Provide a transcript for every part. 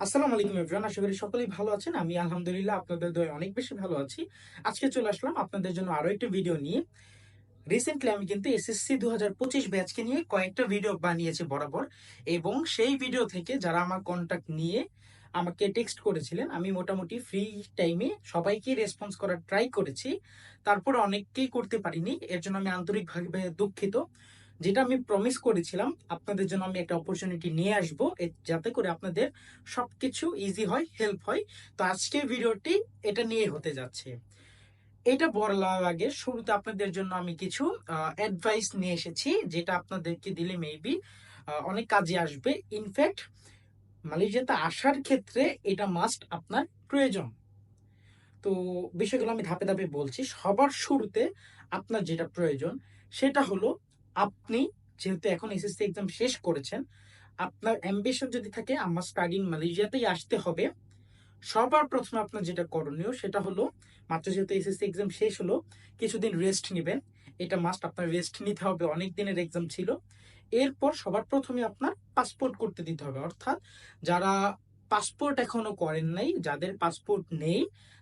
আসসালামু আলাইকুম এভরিওয়ান আশা করি সকলেই ভালো আছেন। আমি আলহামদুলিল্লাহ আপনাদের দয়ে অনেক বেশি ভালো আছি। আজকে চলে আসলাম আপনাদের জন্য আরও একটা ভিডিও নিয়ে। রিসেন্টলি আমি কিন্তু এসএসসি দু হাজার পঁচিশ ব্যাচকে নিয়ে কয়েকটা ভিডিও বানিয়েছি বরাবর। এবং সেই ভিডিও থেকে যারা আমার কন্ট্যাক্ট নিয়ে আমাকে টেক্সট করেছিলেন, আমি মোটামুটি ফ্রি টাইমে সবাইকে রেসপন্স করার ট্রাই করেছি। তারপরে অনেককেই করতে পারিনি। এর জন্য আমি আন্তরিকভাবে দুঃখিত। যেটা আমি প্রমিস করেছিলাম, আপনাদের জন্য আমি একটা অপরচুনিটি নিয়ে আসব। যাতে করে আপনাদের সবকিছু ইজি হয় হেল্প হয়। তো আজকের ভিডিওটি এটা নিয়ে হতে যাচ্ছে। এটা বলার আগে শুরুতে আপনাদের জন্য আমি কিছু অ্যাডভাইস নিয়ে এসেছি, যেটা আপনাদেরকে দিলে মেবি অনেক কাজে আসবে। ইনফ্যাক্ট মালয়েশিয়াতে আসার ক্ষেত্রে এটা মাস্ট আপনার প্রয়োজন। তো বিষয়গুলো আমি ধাপে ধাপে বলছি। সবার শুরুতে আপনার যেটা প্রয়োজন, সেটা হলো আপনি যেহেতু এখন এসএসসি এক্সাম শেষ করেছেন, আপনার অ্যাম্বিশন যদি থাকে, আমার স্টাডি মালয়েশিয়াতেই আসতে হবে। সবার প্রথমে আপনার যেটা করণীয়, সেটা হলো, মাত্র যেহেতু এসএসসি এক্সাম শেষ হলো, কিছুদিন রেস্ট নেবেন। এটা মাস্ট আপনার রেস্ট নিতে হবে, অনেক দিনের এক্সাম ছিল। এরপর সবার প্রথমে আপনার পাসপোর্ট করতে দিতে হবে। অর্থাৎ যারা পাসপোর্ট এখনও করেন নাই, যাদের পাসপোর্ট নেই,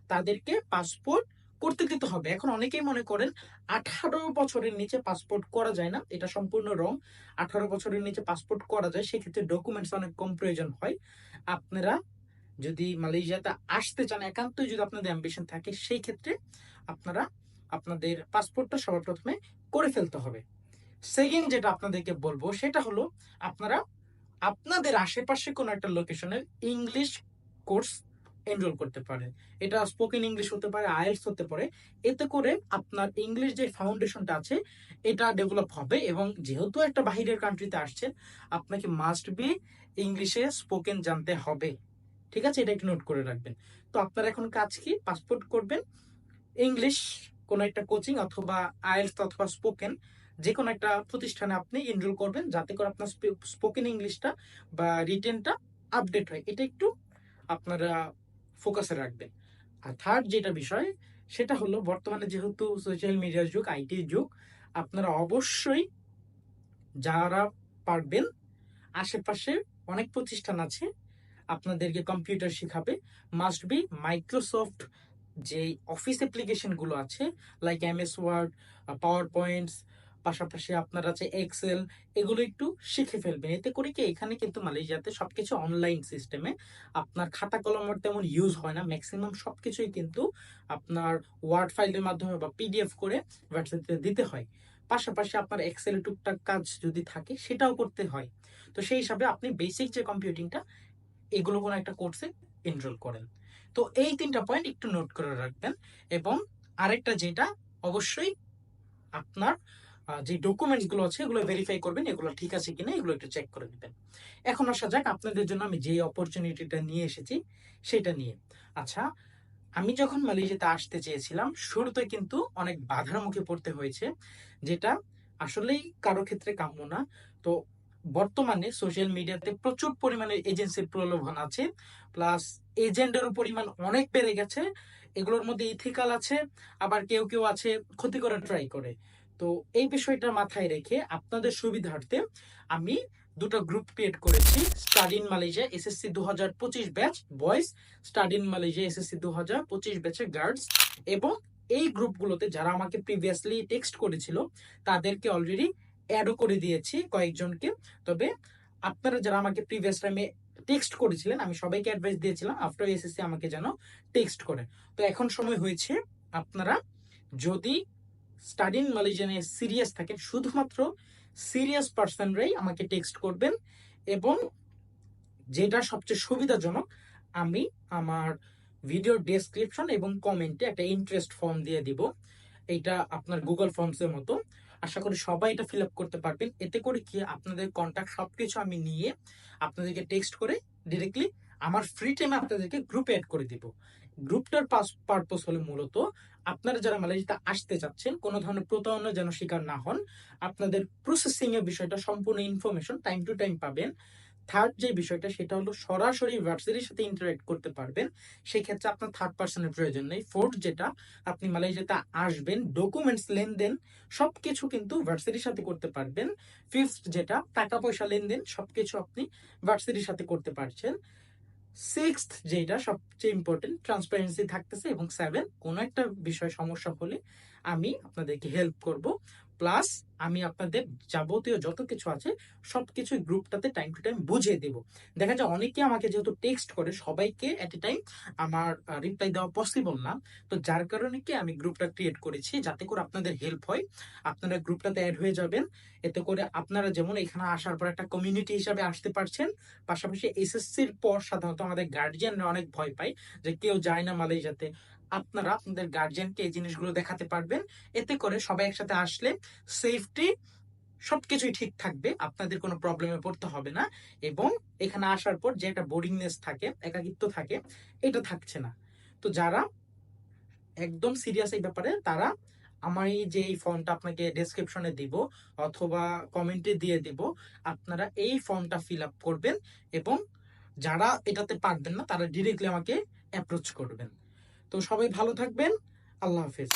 তাদেরকে পাসপোর্ট করতে দিতে হবে। এখন অনেকেই মনে করেন আঠারো বছরের নিচে পাসপোর্ট করা যায় না, এটা সম্পূর্ণ রং আঠারো বছরের নিচে পাসপোর্ট করা যায়, সেক্ষেত্রে ডকুমেন্টস অনেক কম প্রয়োজন হয়। আপনারা যদি মালয়েশিয়াতে আসতে চান, একান্তই যদি আপনাদের অ্যাম্বিশন থাকে, সেই ক্ষেত্রে আপনারা আপনাদের পাসপোর্টটা সবার প্রথমে করে ফেলতে হবে। সেকেন্ড যেটা আপনাদেরকে বলব, সেটা হলো আপনারা আপনাদের আশেপাশে কোনো একটা লোকেশনের ইংলিশ কোর্স এনরোল করতে পারেন এটা স্পোকেন ইংলিশ হতে পারে, আইএলস হতে পারে। এতে করে আপনার ইংলিশ যে ফাউন্ডেশনটা আছে, এটা ডেভেলপ হবে এবং যেহেতু একটা বাহিরের কান্ট্রিতে আসছেন, আপনাকে মাস্ট বি ইংলিশে স্পোকেন জানতে হবে। ঠিক আছে? এটা একটু নোট করে রাখবেন। তো আপনার এখন কাজ কি? পাসপোর্ট করবেন ইংলিশ কোনো একটা কোচিং অথবা আইএলস অথবা স্পোকেন যে কোনো একটা প্রতিষ্ঠানে আপনি এনরোল করবেন, যাতে করে আপনার স্পোকেন ইংলিশটা বা রিটেনটা আপডেট হয়। এটা একটু আপনারা ফোকাসে রাখবেন আর থার্ড যেটা বিষয়, সেটা হলো বর্তমানে যেহেতু সোশ্যাল মিডিয়ার যুগ আইটির যুগ, আপনারা অবশ্যই যারা পারবেন, আশেপাশে অনেক প্রতিষ্ঠান আছে, আপনাদেরকে কম্পিউটার শেখাবে। মাস্ট বি মাইক্রোসফট যে অফিস অ্যাপ্লিকেশনগুলো আছে like M S Word power points পাশাপাশি আপনার আছে এক্সেল এগুলো একটু শিখে ফেলবেন। এতে করে কি এখানে কিন্তু মালয়েশিয়াতে সবকিছু অনলাইন সিস্টেমে আপনার খাতা কলমের তেমন ইউজ হয় না। ম্যাক্সিমাম সবকিছুই কিন্তু আপনার ওয়ার্ড ফাইলের মাধ্যমে বা পিডিএফ করে হোয়াটসঅ্যাপে দিতে হয়। পাশাপাশি আপনার এক্সেল টুকটাক কাজ যদি থাকে সেটাও করতে হয়। তো সেই হিসাবে আপনি বেসিক যে কম্পিউটিংটা এগুলো কোনো একটা কোর্সে এনরোল করেন। তো এই তিনটা পয়েন্ট একটু নোট করে রাখবেন এবং আরেকটা যেটা অবশ্যই আপনার যে ডকুমেন্টসগুলো আছে, এগুলো ভেরিফাই করবেন, এগুলো ঠিক আছে কিনা, এগুলো একটু চেক করে নেবেন। এখন আসা যাক, আপনাদের জন্য আমি যে অপরচুনিটিটা নিয়ে এসেছি, সেটা নিয়ে। আচ্ছা আমি যখন মালয়েশিয়াতে আসতে চেয়েছিলাম, শুরুতে কিন্তু অনেক বাধার মুখে পড়তে হয়েছে, যেটা আসলেই কারও ক্ষেত্রে কাম্য না। তো বর্তমানে সোশ্যাল মিডিয়াতে প্রচুর পরিমাণে এজেন্সির প্রলোভন আছে প্লাস এজেন্টেরও পরিমাণ অনেক বেড়ে গেছে, এগুলোর মধ্যে ইথিক্যাল আছে, আবার কেউ কেউ আছে ক্ষতি করার ট্রাই করে। তো এই বিষয়টা মাথায় রেখে আপনাদের সুবিধার্থে আমি দুটো গ্রুপ ক্রিয়েট করেছি স্টাডি ইন মালয়েশিয়া এসএসসি দু হাজার পঁচিশ batch boys study in Malaysia SSC দু হাজার পঁচিশ ব্যাচের গার্লস এবং এই গ্রুপগুলোতে যারা আমাকে প্রিভিয়াসলি টেক্সট করেছিল, তাদেরকে অলরেডি অ্যাডও করে দিয়েছি কয়েকজনকে। তবে আপনারা যারা আমাকে প্রিভিয়াস টাইমে টেক্সট করেছিলেন, আমি সবাইকে অ্যাডভাইস দিয়েছিলাম আফটার এসএসসি আমাকে যেন টেক্সট করে। তো এখন সময় হয়েছে, আপনারা যদি স্টাডি ইন মালয়েশিয়ানে সিরিয়াস থাকেন শুধুমাত্র সিরিয়াস পার্সনরাই আমাকে টেক্সট করবেন এবং যেটা সবচেয়ে সুবিধাজনক, আমি আমার ভিডিও ডেসক্রিপশন এবং কমেন্টে একটা ইন্টারেস্ট ফর্ম দিয়ে দিব। এটা আপনার গুগল ফর্মসের মতো। আশা করি সবাই এটা ফিল আপ করতে পারবেন। এতে করে কি আপনাদের কন্ট্যাক্ট সবকিছু আমি নিয়ে আপনাদেরকে টেক্সট করে ডিরেক্টলি আমার ফ্রি টাইমে আপনাদেরকে গ্রুপে অ্যাড করে দিব। গ্রুপটার পারপোজ হলো মূলত আপনারা যারা মালয়েশিয়াতে আসতে চাচ্ছেন, কোনো ধরনের প্রতারণা যেন শিকার না হন, আপনাদের প্রসেসিং এর বিষয়টা সম্পূর্ণ ইনফরমেশন টাইম টু টাইম পাবেন। থার্ড যে বিষয়টা, সেটা হলো সরাসরি ভার্সিটির সাথে ইন্টারেক্ট করতে পারবেন। সেই ক্ষেত্রে আপনার থার্ড পার্সনের প্রয়োজন নেই। ফোর্থ যেটা, আপনি মালয়েশিয়াতে আসবেন ডকুমেন্টস লেনদেন, সবকিছু কিন্তু ভার্সিটির সাথে করতে পারবেন। ফিফথ যেটা, টাকা পয়সা লেনদেন, সবকিছু আপনি ভার্সিটির সাথে করতে পারছেন। সিক্সথ যেটা সবচেয়ে ইম্পর্টেন্ট ট্রান্সপারেন্সি থাকতেছে এবং সেভেন কোনো একটা বিষয় সমস্যা হলে আমি আপনাদেরকে হেল্প করব। প্লাস আমি আপনাদের যাবতীয় যত কিছু আছে সবকিছু গ্রুপটাতে টাইম টু টাইম বুঝিয়ে দেব। দেখা যায় অনেকে আমাকে যেহেতু টেক্সট করে, সবাইকে এট এ টাইম আমার রিপ্লাই দেওয়া পসিবল না। তো যার কারণে কি আমি গ্রুপটা ক্রিয়েট করেছি, যাতে করে আপনাদের হেল্প হয়। আপনারা গ্রুপটাতে অ্যাড হয়ে যাবেন। এতে করে আপনারা যেমন এখানে আসার পর একটা কমিউনিটি হিসাবে আসতে পারছেন, পাশাপাশি এসএসসির পর সাধারণত আমাদের গার্জিয়ানরা অনেক ভয় পায় যে কেউ যায় না মালয়েশিয়াতে। আপনারা আপনাদের গার্জিয়ানকে এই জিনিসগুলো দেখাতে পারবেন। এতে করে সবাই একসাথে আসলে সেফটি সবকিছুই ঠিক থাকবে, আপনাদের কোনো প্রবলেমে পড়তে হবে না এবং এখানে আসার পর যে একটা বোরিংনেস থাকে, একাকিত্ব থাকে, এটা থাকছে না। তো যারা একদম সিরিয়াস এই ব্যাপারে, তারা আমার এই যে এই ফর্মটা আপনাকে ডেসক্রিপশনে দিব অথবা কমেন্টে দিয়ে দিব, আপনারা এই ফর্মটা ফিল আপ করবেন এবং যারা এটাতে পারবেন না, তারা ডিরেক্টলি আমাকে অ্যাপ্রোচ করবেন। তো সবাই ভালো থাকবেন, আল্লাহ হাফেজ।